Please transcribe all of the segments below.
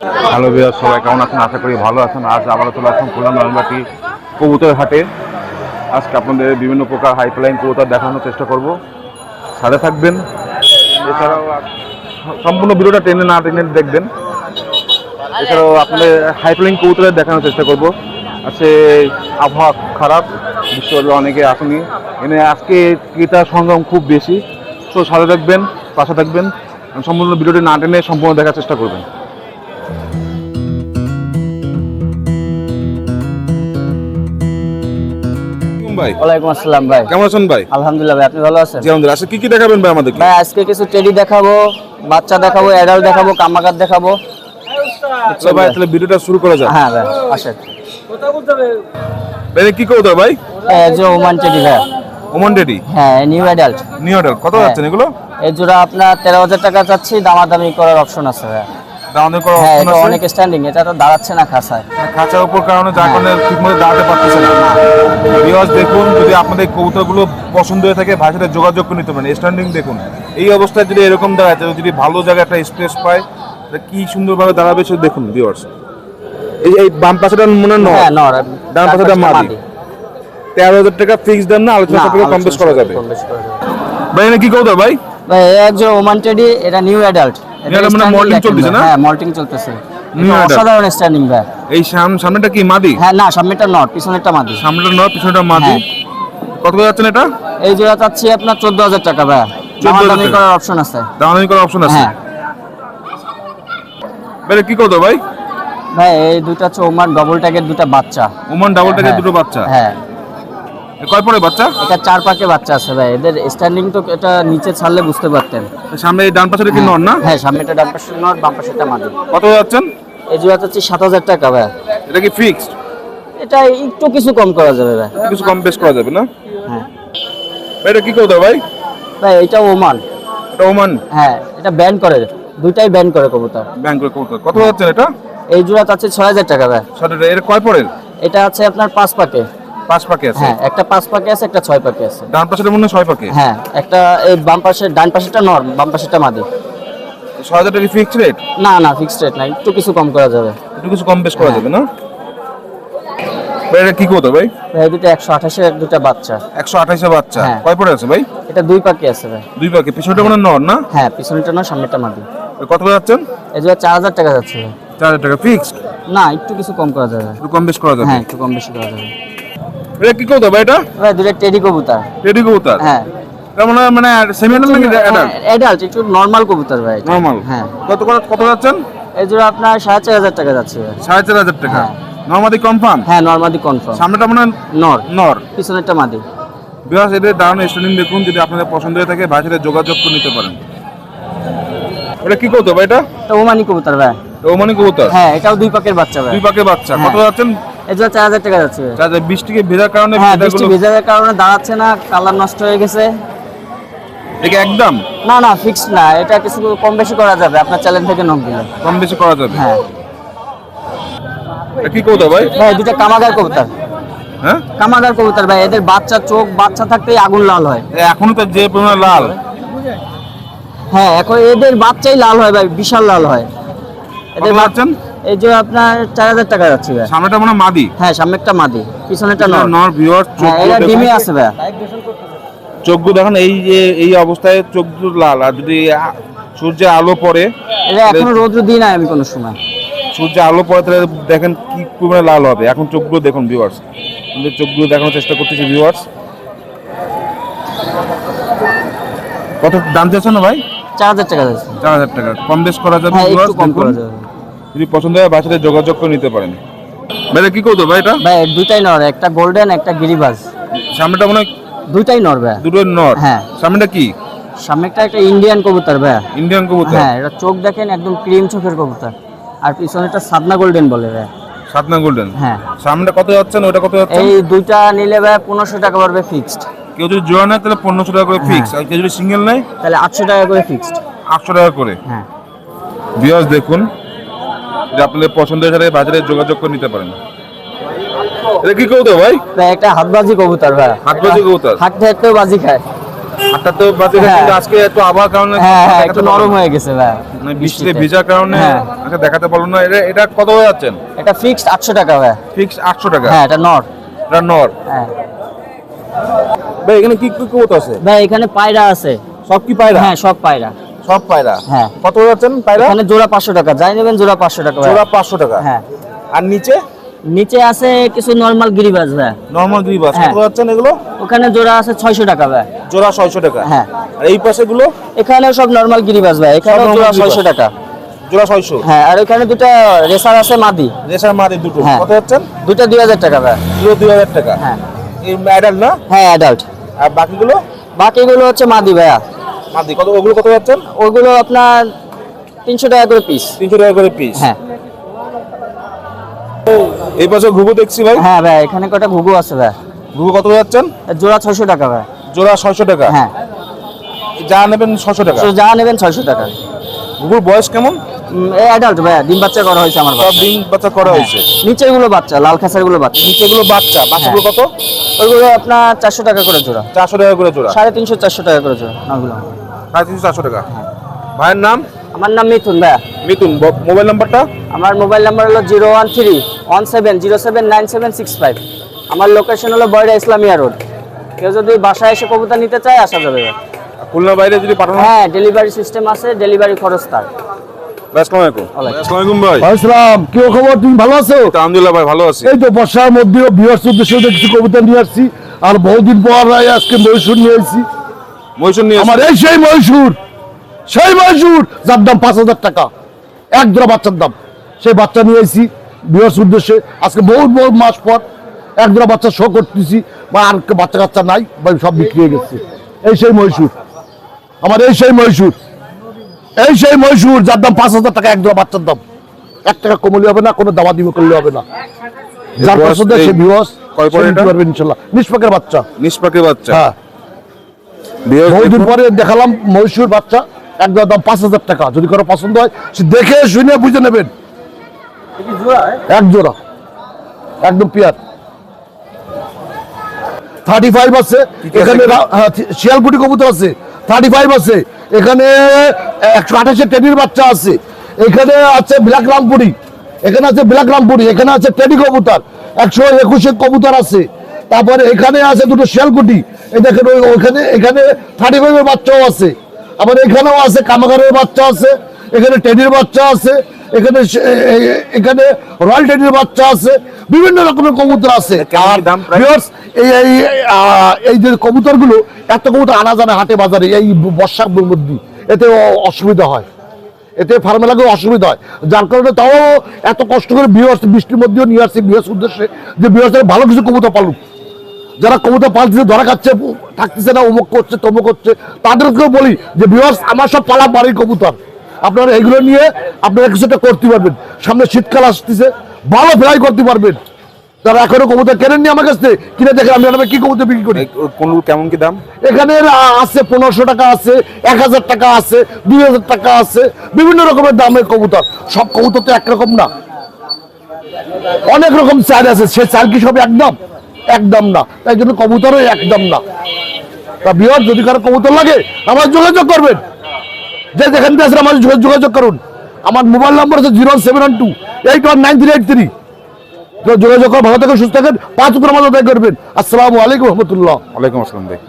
Hello বিয়ার সবাই কেমন আছেন? আশা করি ভালো আছেন। আজ আবারও চলে আসলাম খুলনা নয়নবাটি কবুতর হাটে। আজকে আপনাদের বিভিন্ন প্রকার হাইপলাইন কবুতর দেখানোর চেষ্টা করব। সাথে থাকবেন। এছাড়াও সম্পূর্ণ ভিডিওটা টেনে না টেনে দেখবেন। এছাড়াও আপনাদের হাইপলাইন কবুতরের দেখানোর চেষ্টা করব। আছে আবহাওয়া খারাপ বিশ্ব অনেকে আসেনি। এনে আজকে ক্রেতার সংগ্রাম খুব বেশি। তো সাথে থাকবেন, পাশে থাকবেন। সম্পূর্ণ ভিডিওটি না টেনে সম্পূর্ণ দেখার চেষ্টা করবেন। ভাই? ওয়ালাইকুম আসসালাম ভাই। কেমন আছেন ভাই? আলহামদুলিল্লাহ ভাই আপনি ভালো আছেন? জি আমাদের আজকে কি কি দেখাবেন ভাই আমাদেরকে? ভাই আজকে কিছু টেডি দেখাবো বাচ্চা দেখাবো অ্যাডাল্ট দেখাবো কামাকার দেখাবো। আচ্ছা ভাই তাহলে ভিডিওটা শুরু করা যাক। হ্যাঁ ভাই আসেন। ভাই কি ভাই? এই যে ওমান টেডি ভাই। ওমান ডেডি হ্যাঁ নিউ অ্যাডাল্ট নিউ অর্ডার কত হ্যাঁ। যাচ্ছেন এগুলো? এই জোড়া আপনার তেরো হাজার টাকা চাচ্ছি দামাদামি করার অপশন আছে ভাই। হ্যাঁ এটা অনেক স্ট্যান্ডিং এটা তো দাঁড়াচ্ছে না খাসায় খাঁচার উপর কারণে যার কারণে ঠিকমতো দাঁড়াতে পারতেছে না। ভিউয়ার্স দেখুন যদি আপনাদের কবুতরগুলো পছন্দ হয়ে থাকে যোগাযোগ করে নিতে পারেন। স্ট্যান্ডিং দেখুন। এই অবস্থায় যদি এরকম দাঁড়ায় তাহলে যদি ভালো জায়গায় একটা স্পেস পায় তাহলে কি সুন্দরভাবে দাঁড়াবে সেটা দেখুন ভিউয়ার্স এই এই বাম পাশেটা মনে হয় হ্যাঁ নয় নর ডান পাশেটা মাদি। তেরো হাজার টাকা ফিক্স না আলোচনা সাপেক্ষে কম বেশ করা যাবে। ভাই এটা কি কবুতর ভাই? ভাই এই এক জোড়া ওমান টেডি এটা নিউ অ্যাডাল্ট এটা মানে molting চলতেছে না? হ্যাঁ মল্টিং চলতেছে। অসাধারণ স্ট্যান্ডিং ভাই এই সামনেটা কি মাদি? হ্যাঁ না সামনেটা নর পিছনেরটা মাদি। সামনেটা নয় পিছনেটা মাদি। হ্যাঁ। কত করে যাচ্ছেন এটা? এই জোড়া চাচ্ছি আপনার চোদ্দ হাজার টাকা ভাই 14,000 দামাদামি করার অপশন আছে। দামাদামি করার অপশন আছে? হ্যাঁ। কি কত ভাই? ভাই এই দুইটা হচ্ছে ওমান ডবল ট্যাগের দুটা বাচ্চা। ওমান ডাবল হ্যাঁ। দুটো বাচ্চা? হ্যাঁ। কয় পরে বাচ্চা? এটা চার পাকে বাচ্চা আছে ভাই। এদের স্ট্যান্ডিং তো এটা নিচে ছাড়লে বুঝতে পারতেন। সামনে ডান পাশে কি নর না? হ্যাঁ সামনেটা ডান পাশে নর বাম পাশেটা মাদি কত যাচ্ছেন? এই জোড়া চাচ্ছি সাত হাজার টাকা ভাই। এটা কি ফিক্সড এটা একটু কিছু কম করা যাবে ভাই। কিছু কম বেশ করা যাবে না? হ্যাঁ। এটা কি কত ভাই? ভাই এটা ওমান। এটা ওমান? হ্যাঁ এটা ব্যান করে। দুইটাই ব্যান করে কবুতর। ব্যাংক কত কত যাচ্ছেন এটা? এই জোড়া চাচ্ছে ছয় হাজার টাকা ভাই। সাথে এটা কয় পরের? এটা আছে আপনার পাঁচ পাকে। পাঁচ পাকে আছে? হ্যাঁ একটা পাঁচ পাকে আছে একটা ছয় পাকে আছে। ডান পাশের মনে হয় ছয় পাকে? হ্যাঁ একটা এই বাম পাশে ডান পাশেটা নর বাম পাশেটা মাদি। ছয় হাজার টাকা ফিক্সড রেট না না ফিক্সড রেট নাই একটু কিছু কম করা যাবে। একটু কিছু কম বেশ করা হ্যাঁ। যাবে না? ভাই এটা কি কত ভাই? ভাই দুটো একশো আঠাশের দুটা বাচ্চা। একশো আঠাইশে বাচ্চা। হ্যাঁ। কয় পরে আছে ভাই? এটা দুই পাখি আছে ভাই। দুই পাকে। পিছনটা মনে হয় নর না? হ্যাঁ পিছনেটা নয় সামনেটা মাদি। কত করে যাচ্ছেন? এই যে চার হাজার টাকা যাচ্ছে ভাই। চার হাজার টাকা ফিক্সড না একটু কিছু কম করা যাবে। একটু কম বেশ করা যাবে। হ্যাঁ একটু কম বেশি করা যাবে। এটা কি কত ভাই এটা? ভাই দুটো টেডি কবুতর। রেডি কবুতর? হ্যাঁ। তার মানে সেমি নাকি অ্যাডাল্ট অ্যাডাল্ট একটু নর্মাল কবুতর ভাই। নর্মাল হ্যাঁ। কত কত যাচ্ছেন? এই জোড়া আপনার সাড়ে চার হাজার টাকা যাচ্ছে। সাড়ে চার হাজার টাকা। হ্যাঁ। নর্মাদি কনফার্ম হ্যাঁ নর্মালি কনফার্ম সামনেটা মনে হয় নর। নর। পিছনেরটা মাদি। বিকজ এদের দারুণ স্টুডেন্ট দেখুন যদি আপনাদের পছন্দ হয়ে থাকে সাথে যোগাযোগ করে নিতে পারেন। এটা কি করতে ভাই এটা? ওমানি কবুতর ভাই। ওমানি কবুতর? হ্যাঁ এটাও দুই পাকের বাচ্চা ভাই। দুই পাকে বাচ্চা। কত হ্যাঁ। যাচ্ছেন? চার হাজার টাকা যাচ্ছে। যাতে বৃষ্টিকে ভেজার কারণে হ্যাঁ বৃষ্টি ভেজার কারণে দাঁড়াচ্ছে না কালার নষ্ট হয়ে গেছে। এটা একদম? না না ফিক্সড না এটা কিছু কম বেশি করা যাবে আপনার চ্যালেঞ্জ থেকে নক দিলে। কম বেশি করা যাবে? হ্যাঁ। কি করতে ভাই? ভাই দুটো কামাগার কবুতর। হ্যাঁ? কামাগার কবুতর ভাই এদের বাচ্চা চোখ বাচ্চা থাকতেই আগুন লাল হয়। এখনও তো যে পরিমাণ লাল। হ্যাঁ এখন এদের বাচ্চাই লাল হয় ভাই বিশাল লাল হয়। এদের বাচ্চা এই যে আপনার চার হাজার টাকা যাচ্ছে ভাই। সামনেটা মনে মাদি। হ্যাঁ সামনেরটা মাদি। পিছনেরটা নর। নর ভিউয়ার হ্যাঁ এটা ডিমে আছে ভাই। চোখগুলো দেখেন এই যে এই অবস্থায় চোখগুলো লাল। আর যদি সূর্যে আলো পড়ে এটা এখনও রোদ্র দিই না আমি কোনো সময়। সূর্যে আলো পড়ে তাহলে দেখেন কি পরিমাণে লাল হবে। এখন চোখগুলো দেখুন ভিউয়ার্স কিন্তু চোখগুলো দেখানোর চেষ্টা করতেছি ভিউয়ার্স কত দাম চাচ্ছেন ভাই? চার হাজার টাকা চার হাজার টাকা। কম বেশ করা যাবে হ্যাঁ কম দেখুন। করা যাবে। যদি পছন্দ হয় বাসাতে যোগাযোগ করে নিতে পারেন। ভাই কি করতো ভাই এটা? ভাই দুইটাই নর একটা গোল্ডেন একটা গিরিবাজ। সামনেটা মনে হয় দুইটাই নর ভাই দুটো নর। হ্যাঁ। সামনেটা কি? সামনেরটা একটা ইন্ডিয়ান কবুতর ভাই ইন্ডিয়ান কবুতর? হ্যাঁ এটা চোখ দেখেন একদম ক্রিম চোখের কবুতর। আর পিছনেরটা সাদনা গোল্ডেন বলে ভাই সাতনা গোল্ডেন হ্যাঁ। সামনেটা কত যাচ্ছেন? ওটা কত যাচ্ছেন? এই দুইটা নিলে ভাই পনেরোশো টাকা পড়বে ফিক্সড কেউ যদি জোড়া নেয় তাহলে পনেরোশো টাকা করে ফিক্স আর কেউ যদি সিঙ্গেল নেয় তাহলে আটশো টাকা করে ফিক্সড আটশো টাকা করে। হ্যাঁ। বিয়াস দেখুন যে আপনাদের পছন্দের সাথে বাজারে যোগাযোগ করে নিতে পারেন। এটা কি কবুতর ভাই? একটা হাতবাজি কবুতর ভাই। হাতবাজি কবুতর? হাত থাকতেও বাজি খায়। বাজে গেছে হ্যাঁ। কিন্তু আজকে একটু আবহাওয়ার কারণে হ্যাঁ হ্যাঁ একটু নরম হয়ে গেছে ভাই মানে বৃষ্টিতে। ভিজার কারণে। আচ্ছা দেখাতে পারল না। এটা এটা কত হয়ে যাচ্ছেন? এটা ফিক্সড আটশো টাকা ভাই। ফিক্স আটশো টাকা? হ্যাঁ এটা নট এটা নর? হ্যাঁ। ভাই এখানে কি কি কবুতর আছে? ভাই এখানে পায়রা আছে। সব কি পায়রা? হ্যাঁ সব পায়রা। সব পায়রা? হ্যাঁ। কত যাচ্ছেন পায়রা? এখানে জোড়া পাঁচশো টাকা। যাই নেবেন জোড়া পাঁচশো টাকা। জোড়া পাঁচশো টাকা। হ্যাঁ। আর নিচে? নিচে আছে কিছু নর্মাল গিরিবাজ ভাই। নর্মাল গ্রিবাস হ্যাঁ। কত যাচ্ছেন এগুলো? ওখানে জোড়া আছে ছয়শো টাকা ভাই। জোড়া ছয়শো টাকা। হ্যাঁ। আর এই পাশে গুলো? এখানে সব নর্মাল গিরিবাজ ভাই। এখানে জোড়া গিরিবাজ। ছয়শো টাকা। জোড়া ছয়শো? হ্যাঁ আর ওখানে দুটো রেসার আছে মাদি। রেশার মারি দুটো। হ্যাঁ। কত যাচ্ছেন? দুটো দুই হাজার টাকা ভাই। দুটো দুই হাজার টাকা। হ্যাঁ। এই ম্যাডাল না? হ্যাঁ অ্যাডাল্ট আর বাকিগুলো? বাকিগুলো হচ্ছে মাদি ভাইয়া। মাদি কত ওগুলো কত যাচ্ছেন ওগুলো আপনার তিনশো টাকা করে পিস তিনশো টাকা করে পিস হ্যাঁ। এই পাশে ঘুঘু দেখছি ভাই। হ্যাঁ ভাই এখানে কটা ঘুঘু আছে ভাই। ঘুঘু কত যাচ্ছেন? জোড়া ছয়শো টাকা ভাই। জোড়া ছয়শো টাকা। হ্যাঁ। যা নেবেন ছশো টাকা। যা নেবেন ছয়শো টাকা। ঘুঘুর বয়স কেমন? এই অ্যাডাল্ট ভাইয়া ডিম বাচ্চা করা হয়েছে আমার সব ডিম বাচ্চা করা হয়েছে? নিচেরগুলো বাচ্চা লাল খাসারগুলো বাচ্চা। নিচেগুলো বাচ্চা। বাচ্চাগুলো কত? ওইগুলো আপনার চারশো টাকা করে জোড়া। চারশো টাকা করে জোড়া। সাড়ে তিনশো চারশো টাকা করে জোড়া নাগুলো সাড়ে তিনশো চারশো টাকা। ভাইয়ের নাম? আমার নাম মিথুন ভাইয়া। মিতুন ব- মোবাইল নাম্বারটা? আমার মোবাইল নাম্বার হলো zero one three one seven zero seven nine seven six five. আমার লোকেশন হলো বয়রা ইসলামিয়া রোড। কেউ যদি বাসায় এসে কবুতর নিতে চায় আসা যাবে ভাই। খুলনার বাইরে যদি পাঠানো হ্যাঁ? ডেলিভারি সিস্টেম আছে ডেলিভারি খরচ তার। কি খবর? তুমি ভালো আছো? তো আলহামদুলিল্লাহ ভাই ভালো আছি। এই তো বর্ষার মধ্যে বৃহস্পতি উদ্দেশ্যে কিছু কবিতা নিয়ে আসছি। আর বহুদিন পর আজকে মহীশূর নিয়ে আসছি মহীশূর নিয়ে আমার এই সেই মহীশূর সেই মহীশূর যার দাম পাঁচ হাজার টাকা। এক জোড়া বাচ্চার দাম। সেই বাচ্চা নিয়ে উদ্দেশ্যে। আজকে বহুত বহুত মাস পর এক জোড়া বাচ্চা শো করতেছি। বা আর বাচ্চা কাচ্চা নাই বা সব বিক্রি হয়ে গেছে। এই সেই মহীশূর। আমার এই সেই মহীশূর। এই সেই মহীশূর যার দাম পাঁচ হাজার টাকা এক জোড়া বাচ্চার দাম। এক টাকা কমলে হবে না কোনো দাবা দিবে করলে হবে না। যার পছন্দ সে বিহস ইনশাল্লাহ। নিষ্পাকের বাচ্চা। নিষ্পাকের বাচ্চা? হ্যাঁ। বহুদিন পরে দেখালাম মহীশূর বাচ্চা একদম দাম পাঁচ হাজার টাকা। যদি কারও পছন্দ হয় সে দেখে শুনে বুঝে নেবেন। এক জোড়া। একদম পিয়ার। থার্টি ফাইভ আছে। এখানে রা- হ্যাঁ, শিয়ালকুটি কবুতর আছে। থার্টি ফাইভ আছে। এখানে একশো আঠাশের টেডির বাচ্চা আছে। এখানে আছে ব্ল্যাক রামপুরি এখানে আছে ব্ল্যাক রামপুরি এখানে আছে টেডি কবুতর। একশো একুশে কবুতর আছে। তারপরে এখানে আছে দুটো শিয়ালকুটি। এই দেখেন ওইখানে এখানে থার্টি ফাইভের বাচ্চাও আছে। আবার এখানেও আছে কামাগারের বাচ্চা আছে। এখানে টেডির বাচ্চা আছে। এখানে এখানে রয়্যাল টেডির বাচ্চা আছে বিভিন্ন রকমের কবুতর আছে। এই এই যে কবুতরগুলো এত কবুতর আনা জানা হাটে বাজারে এই বর্ষার মধ্যে। এতে অসুবিধা হয়। এতে ফার্মে লাগে অসুবিধা হয়। যার কারণে তাও এত কষ্ট করে বিহস বৃষ্টির মধ্যেও নিয়ে আসছি। বিহস উদ্দেশ্যে যে বিহসের ভালো কিছু কবুতর পালুক। যারা কবুতর পালতেছে ধরা খাচ্ছে থাকতেছে না অমুক করছে তমুক করছে তাদেরকেও বলি যে বিহস আমার সব পালা বাড়ির কবুতর। আপনারা এগুলো নিয়ে আপনারা কিছুটা করতে পারবেন। সামনে শীতকাল আসতেছে ভালো ফ্লাই করতে পারবেন। তারা এখনও কবুতর কেনেননি আমার কাছ থেকে কিনে দেখেন আমি আপনাকে কি কবুতর বিক্রি করি? কোন কেমন কি দাম? এখানে আছে পনেরোশো টাকা আছে এক হাজার টাকা আছে দুই হাজার টাকা আছে বিভিন্ন রকমের দামের কবুতর। সব কবুতর তো একরকম না। অনেক রকম চাল আছে সে চাল কি সব একদম? একদম না। তাই জন্য কবুতরও একদম না। তা বিহার যদি কারও কবুতর লাগে আমার যোগাযোগ করবেন। যে যেখান থেকে আসলে আমার যোগাযোগ করুন। আমার মোবাইল নাম্বার হচ্ছে zero seven one two eight one nine three eight three. যোগাযোগ করে ভালো থাকেন সুস্থ থাকেন। পাঁচ উপর আমাদের আদায় করবেন। আসসালামু আলাইকুম রহমতুল্লাহ। ওয়ালাইকুম আসসালাম ভাই।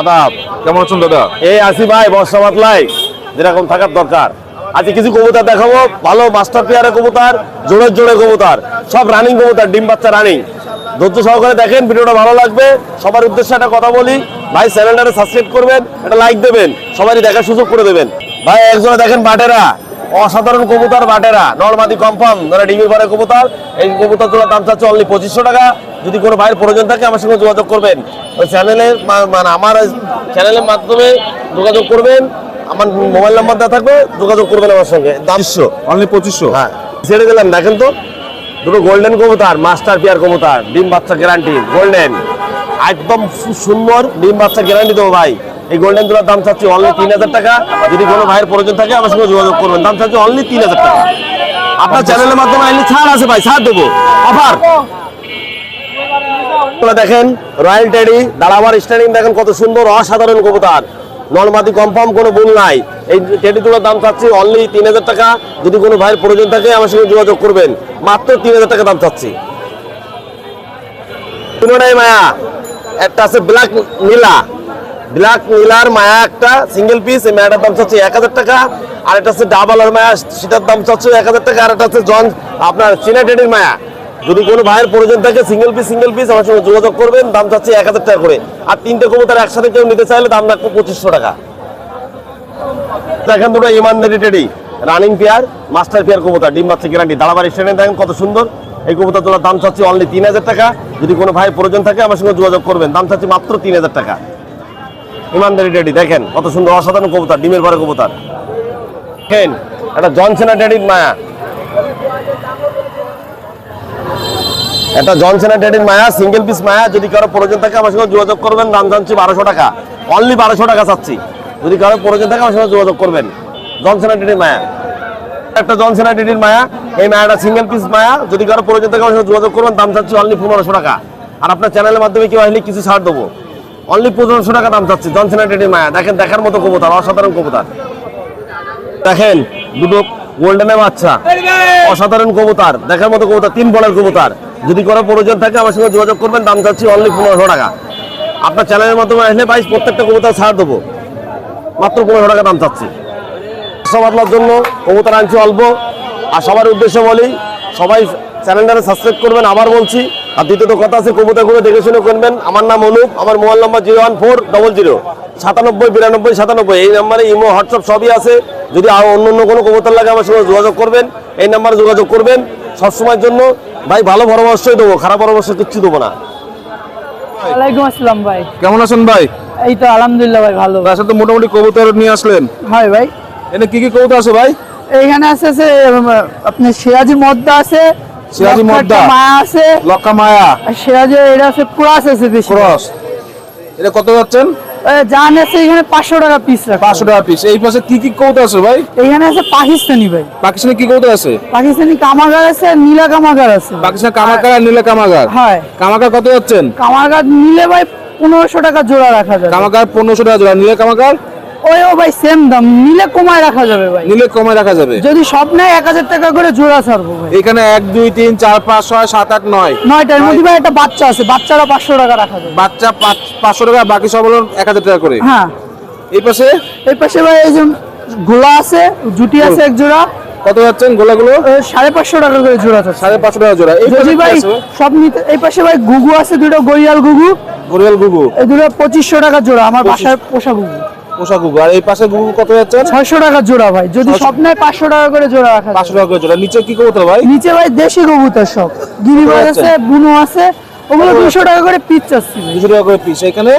আদাব কেমন আছেন দাদা? এই আসি ভাই বর্ষা মাতলাই যেরকম থাকার দরকার। আজকে কিছু কবুতর দেখাবো। ভালো মাস্টার পেয়ারের কবুতর জোরের জোরে কবুতর। সব রানিং কবুতর ডিম বাচ্চা রানিং ধৈর্য সহকারে দেখেন ভিডিওটা ভালো লাগবে। সবার উদ্দেশ্যে একটা কথা বলি ভাই চ্যানেলটাকে সাবস্ক্রাইব করবেন একটা লাইক দেবেন সবারই দেখার সুযোগ করে দেবেন। ভাই একজনে দেখেন বাটেরা অসাধারণ কবুতর বাটেরা নর্মাদি কনফার্ম যারা ডিমের পারে কবুতর এই কবুতর জোড়ার দাম চাচ্ছে অনলি পঁচিশশো টাকা। যদি কোনো ভাইয়ের প্রয়োজন থাকে আমার সঙ্গে যোগাযোগ করবেন। ওই চ্যানেলের মানে আমার চ্যানেলের মাধ্যমে যোগাযোগ করবেন। আমার মোবাইল নাম্বার দেওয়া থাকবে যোগাযোগ করবেন আমার সঙ্গে। দামশো অনলি পঁচিশশো। হ্যাঁ। ছেড়ে দিলাম দেখেন তো। দুটো গোল্ডেন কবুতর মাস্টার পিয়ার কবুতর ডিম বাচ্চা গ্যারান্টি গোল্ডেন একদম সুন্দর ডিম বাচ্চা গ্যারান্টি দেবো ভাই। এই গোল্ডেন দুটোর দাম চাচ্ছি অনলি তিন হাজার টাকা। যদি কোনো ভাইয়ের প্রয়োজন থাকে আমার সঙ্গে যোগাযোগ করবেন। দাম চাচ্ছি অনলি তিন হাজার টাকা। আপনার চ্যানেলের মাধ্যমে আইলে ছাড় আছে ভাই ছাড় দেবো। অফার দেখেন রয়্যাল টেডি দাঁড়াবার স্ট্যান্ডিং দেখেন কত সুন্দর অসাধারণ কবুতর। নলমাদি কনফার্ম কোনো ভুল নাই। এই টেডিগুলোর দাম চাচ্ছি অনলি তিন হাজার টাকা। যদি কোনো ভাইয়ের প্রয়োজন থাকে, আমার সঙ্গে যোগাযোগ করবেন। মাত্র তিন হাজার টাকা দাম চাচ্ছি। তিনটাই মায়া, একটা আছে ব্ল্যাক নীলা ব্ল্যাক নীলার মায়া একটা সিঙ্গেল পিস এই মায়াটার দাম চাচ্ছে এক হাজার টাকা। আর একটা আছে ডাবল আর মায়া, সেটার দাম চাচ্ছে এক হাজার টাকা। আর একটা আছে জন আপনার চীনা টেডির মায়া। যদি কোনো ভাইয়ের প্রয়োজন থাকে সিঙ্গেল পিস সিঙ্গেল পিস আমার সঙ্গে যোগাযোগ করবেন। দাম চাচ্ছে এক হাজার টাকা করে। আর তিনটে কবুতর একসাথে কেউ নিতে চাইলে দাম রাখব পঁচিশশো টাকা। দেখেন দুটো ইমানদারি teddy running pair master pair কবুতর, ডিম বাচ্চা গ্যারান্টি দাঁড়াবার স্ট্যান্ডে দেখেন কত সুন্দর। এই কবুতর তোলার দাম চাচ্ছি অনলি তিন হাজার টাকা। যদি কোনো ভাই প্রয়োজন থাকে, আমার সঙ্গে যোগাযোগ করবেন। দাম চাচ্ছি মাত্র তিন হাজার টাকা। ইমানদারি টেডি, দেখেন কত সুন্দর, অসাধারণ কবুতর, ডিমের পরে কবুতর। দেখেন একটা জনসেনা টেডির মায়া। একটা জনসেনা টেডির মায়া সিঙ্গেল পিস মায়া। যদি কারও প্রয়োজন থাকে আমার সঙ্গে যোগাযোগ করবেন, দাম জানছি বারোশো টাকা। অনলি বারোশো টাকা চাচ্ছি। যদি কারও প্রয়োজন থাকে আমার সঙ্গে যোগাযোগ করবেন। জনসেনা টেডির মায়া। একটা জনসেনা টেডির মায়া, এই মায়াটা সিঙ্গেল পিস মায়া। যদি কারও প্রয়োজন থাকে আমার সঙ্গে যোগাযোগ করবেন, দাম চাচ্ছি অনলি পনেরোশো টাকা। আর আপনার চ্যানেলের মাধ্যমে কেউ আসলে কিছু ছাড় দেবো। অনলি পনেরোশো টাকা দাম চাচ্ছি জনসেনা টেডির মায়া। দেখেন, দেখার মতো কবুতর, অসাধারণ কবুতর। দেখেন, দুটো গোল্ডেনের বাচ্চা। অসাধারণ কবুতর, দেখার মতো কবুতর, তিন বলের কবুতর। যদি কোনো প্রয়োজন থাকে আমার সঙ্গে যোগাযোগ করবেন, দাম চাচ্ছি অনলি পনেরোশো টাকা। আপনার চ্যানেলের মাধ্যমে আসলে বাইশ প্রত্যেকটা কবুতর ছাড় দেবো। মাত্র পনেরোশো টাকা দাম চাচ্ছি। সমাতলার জন্য কবুতর আনছি অল্প। আর সবার উদ্দেশ্য বলি, সবাই চ্যানেলটাকে সাবস্ক্রাইব করবেন, আবার বলছি। আর দ্বিতীয়ত কথা আছে, কবুতরগুলো দেখে শুনে করবেন আমার নাম অনুপ, আমার mobile number zero one four double zero, সাতানব্বই, বিরানব্বই, সাতানব্বই। এই নাম্বারে ইমো, হোয়াটসঅ্যাপ সবই আছে। যদি আরও অন্য অন্য কোনো কবুতর লাগে আমার সঙ্গে যোগাযোগ করবেন। এই নাম্বারে যোগাযোগ করবেন। সবসময়ের জন্য ভাই ভালো পরামর্শই দেবো খারাপ পরামর্শ কিচ্ছু দেবো না। ওয়ালাইকুম আসসালাম ভাই। কেমন আছেন ভাই? এই তো আলহামদুলিল্লাহ ভাই ভালো। তার সাথে মোটামুটি কবুতর নিয়ে আসলেন। হয় ভাই। এনে কি কি কবুতর আছে ভাই? এইখানে আছে আছে আপনার সিরাজি মদ্দা আছে সিরাজি মদ্দা। মায়া আছে। লক্ষা মায়া? আর সিরাজি এটা আছে ক্রস আছে বেশি। ক্রস। এটা কত যাচ্ছেন? জান আছে এখানে পাঁচশো টাকা পিস রাখা। পাঁচশো টাকা পিস এই পাশে কি কি কবুতর আছে ভাই? এখানে আছে পাকিস্তানি ভাই। পাকিস্তানি কি কবুতর আছে? পাকিস্তানি কামাগার আছে নীলা কামাগার আছে। পাকিস্তান কামাগার আর নীলা কামাগার? হ্যাঁ। কামাগার কত যাচ্ছেন? কামাগার নিলে ভাই পনেরোশো টাকা জোড়া রাখা যায় কামাকার পনেরোশো টাকা জোড়া। নীলা কামাকার ওইও ভাই সেম দাম। নিলে কমায় রাখা যাবে ভাই। নিলে কমে রাখা যাবে। যদি সব নেয় এক হাজার টাকা করে জোড়া ছাড়বো ভাই। এখানে এক দুই তিন চার পাঁচ ছয় সাত আট নয়। নয়টার মধ্যে ভাই একটা বাচ্চা আছে বাচ্চারা পাঁচশো টাকা রাখা যাবে। বাচ্চা পাঁচশো টাকা বাকি সব হলো এক হাজার টাকা করে। হ্যাঁ। এই পাশে? এই পাশে ভাই এই যে গোলা আছে জুটি আছে এক জোড়া। কত যাচ্ছেন গোলাগুলো? ও সাড়ে পাঁচশো টাকা করে জোড়া আছে সাড়ে পাঁচশো টাকা জোড়া। এই যদি ভাই সব নিতে এই পাশে ভাই গুগু আছে দুটো গরিয়াল গুগু গোরিয়াল গুগু এই দুটো পঁচিশশো টাকা জোড়া আমার বাসায় পোষা গুগু পোষা গুগু আর এই পাশে গুগু কত যাচ্ছেন ছয়শো টাকা জোড়া ভাই। যদি সব নেয় পাঁচশো টাকা করে জোড়া রাখা যাবে। পাঁচশো টাকা করে জোড়া। নিচে কি কবুতর ভাই? নিচে ভাই দেশি কবুতর সব। গিরিবাজ। আছে? বুনো আছে। ওগুলো দুশো টাকা করে পিস চাচ্ছি ভাই। দুশো টাকা করে পিস এখানে?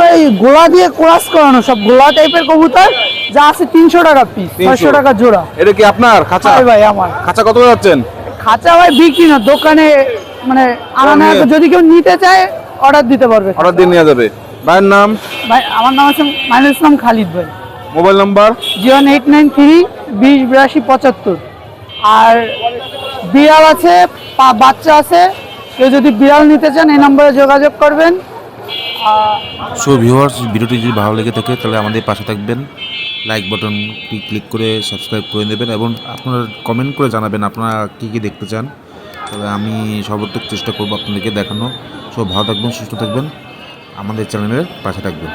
ভাই গোলা দিয়ে কোরাস করানো সব গোলা টাইপের কবুতর যা আছে তিনশো টাকা পিস 300 ছয়শো টাকা জোড়া। এটা কি আপনার? খাঁচা? ভাই আমার। খাঁচা কত যাচ্ছেন? খাঁচা ভাই বিক্রি না দোকানে মানে আনা যদি কেউ নিতে চায় অর্ডার দিতে পারবে। অর্ডার দিয়ে নেওয়া যাবে। ভাইয়ের নাম? ভাই আমার নাম আছে মাইনুল ইসলাম খালিদ ভাই। Mobile number? Zero eight nine three বিশ বিরাশি পঁচাত্তর। আর বিড়াল আছে বাচ্চা আছে কেউ যদি বিড়াল নিতে চান এই নম্বরে যোগাযোগ করবেন। সো ভিউয়ার্স ভিডিওটি যদি ভালো লেগে থাকে তাহলে আমাদের পাশে থাকবেন। লাইক বাটনটি ক্লিক করে সাবস্ক্রাইব করে নেবেন এবং আপনারা কমেন্ট করে জানাবেন আপনারা কী কী দেখতে চান। তবে আমি সর্বোত্তক চেষ্টা করব আপনাদেরকে দেখানো সব ভালো থাকবেন সুস্থ থাকবেন। আমাদের চ্যানেলের পাশে থাকবেন।